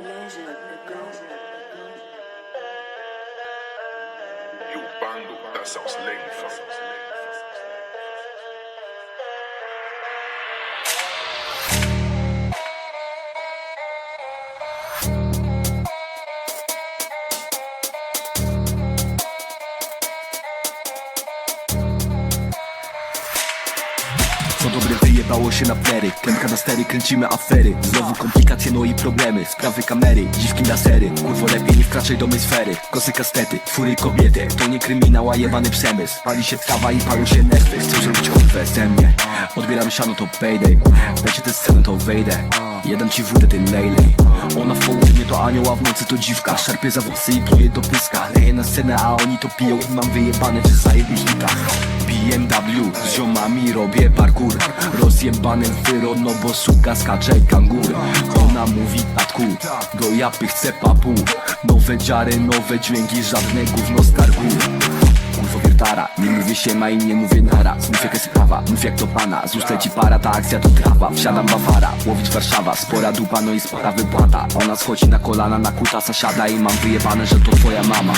You bundle, that sounds lame, Co dobre wyjebało się na flery Klemka na stery, kręcimy afery. Znowu komplikacje, no i problemy. Sprawy kamery, dziwki na sery. Kurwo lepiej nie wkraczaj do mej sfery Kosy kastety, fury kobiety. To nie kryminał, a jebany przemysł. Pali się trawa i palu się nerwy. Chcę zrobić kurwę ze mnie. Odbieram siano, to payday. Będzie tę scenę, to wejdę. Jeden ci wódę, ty lejlej. Ona w południe to anioł, a w nocy to dziwka. Szarpie za włosy i pluje do pyska na scenę, a oni to piją I mam wyjebane, że zajebista BMW z ziomami robię parkour. Rozjebany wyro, no bo suka skacze kangur. Ona mówi tatku, do japy chce papu. Nowe dziary, nowe dźwięki, żadne gówno z targu. Kurwo wiertara, nie mówię się ma i nie mówię nara. Mów jaka sprawa, mów jak to pana. Z ust leci para, ta akcja to trawa. Wsiadam Bawara, łowić Warszawa. Spora dupa, no i spora wypłata. Ona schodzi na kolana, na kutasa siada I mam wyjebane, że to twoja mama